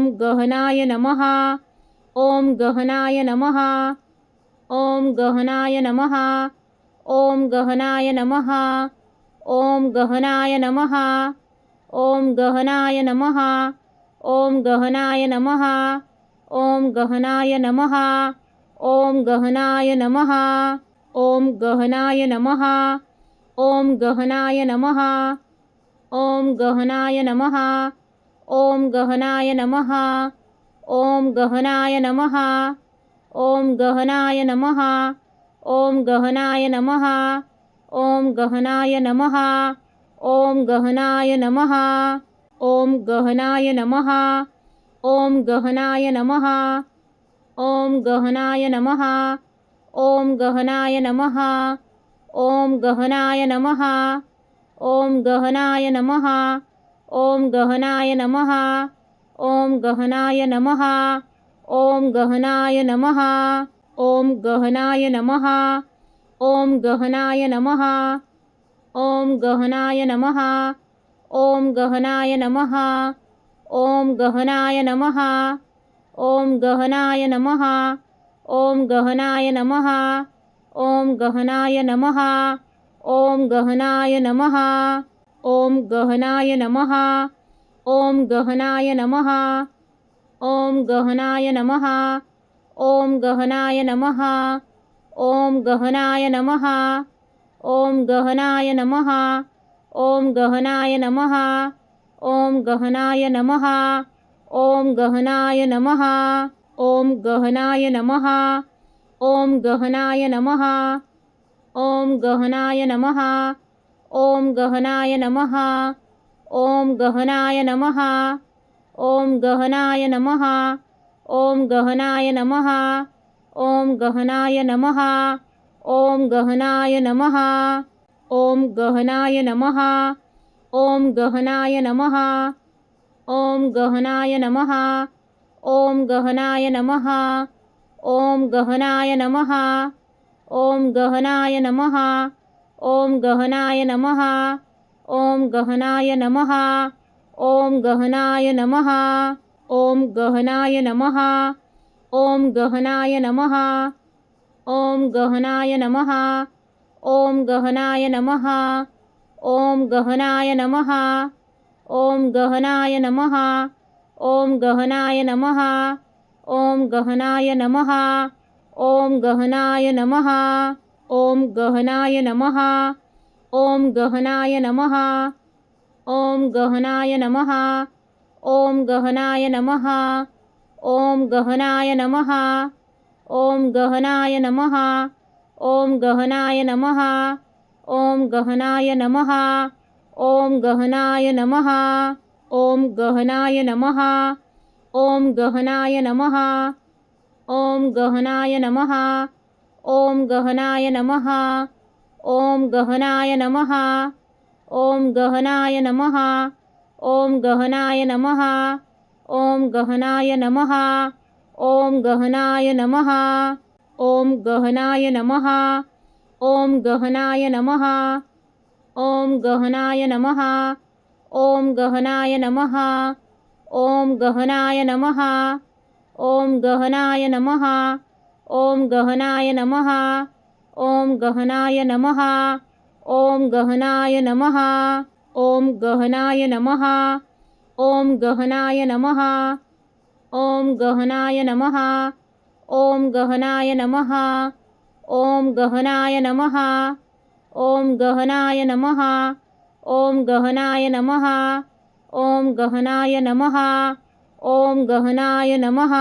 ॐ गहनाय नमः ॐ गहनाय नमः ॐ गहनाय नमः ॐ गहनाय नमः ॐ गहनाय नमः ॐ गहनाय नमः ॐ गहनाय नमः ॐ गहनाय नमः ॐ गहनाय नमः ॐ गहनाय नमः ॐ गहनाय नमः ॐ गहनाय नमः ॐ गहनाय नमः ॐ गहनाय नमः ॐ गहनाय नमः ॐ गहनाय नमः ॐ गहनाय नमः ॐ गहनाय नमः ॐ गहनाय नमः ॐ गहनाय नमः ॐ गहनाय नमः ॐ गहनाय नमः ॐ गहनाय नमः ॐ गहनाय नमः ॐ गहनाय नमः ॐ गहनाय नमः ॐ गहनाय नमः ॐ गहनाय नमः ॐ गहनाय नमः ॐ गहनाय नमः ॐ गहनाय नमः ॐ गहनाय नमः ॐ गहनाय नमः ॐ गहनाय नमः ॐ गहनाय नमः ॐ गहनाय नमः ॐ गहनाय नमः ॐ गहनाय नमः ॐ गहनाय नमः ॐ गहनाय नमः ॐ गहनाय नमः ॐ गहनाय नमः ॐ गहनाय नमः ॐ गहनाय नमः ॐ गहनाय नमः ॐ गहनाय नमः ॐ गहनाय नमः ॐ गहनाय नमः ॐ गहनाय नमः ॐ गहनाय नमः ॐ गहनाय नमः ॐ गहनाय नमः ॐ गहनाय नमः ॐ गहनाय नमः ॐ गहनाय नमः ॐ गहनाय नमः ॐ गहनाय नमः ॐ गहनाय नमः ॐ गहनाय नमः ॐ गहनाय नमः ॐ गहनाय नमः ॐ गहनाय नमः ॐ गहनाय नमः ॐ गहनाय नमः ॐ गहनाय नमः ॐ गहनाय नमः ॐ गहनाय नमः ॐ गहनाय नमः ॐ गहनाय नमः ॐ गहनाय नमः ॐ गहनाय नमः ॐ गहनाय नमः ॐ गहनाय नमः ॐ गहनाय नमः ॐ गहनाय नमः ॐ गहनाय नमः ॐ गहनाय नमः ॐ गहनाय नमः ॐ गहनाय नमः ॐ गहनाय नमः ॐ गहनाय नमः ॐ गहनाय नमः ॐ गहनाय नमः ॐ गहनाय नमः ॐ गहनाय नमः ॐ गहनाय नमः ॐ गहनाय नमः ॐ गहनाय नमः ॐ गहनाय नमः ॐ गहनाय नमः ॐ गहनाय नमः ॐ गहनाय नमः ॐ गहनाय नमः ॐ गहनाय नमः ॐ गहनाय नमः ॐ गहनाय नमः ॐ गहनाय नमः ॐ गहनाय नमः ॐ गहनाय नमः ॐ गहनाय नमः ॐ गहनाय नमः ॐ गहनाय नमः ॐ गहनाय नमः ॐ गहनाय नमः ॐ गहनाय नमः ॐ गहनाय नमः ॐ गहनाय नमः ॐ गहनाय नमः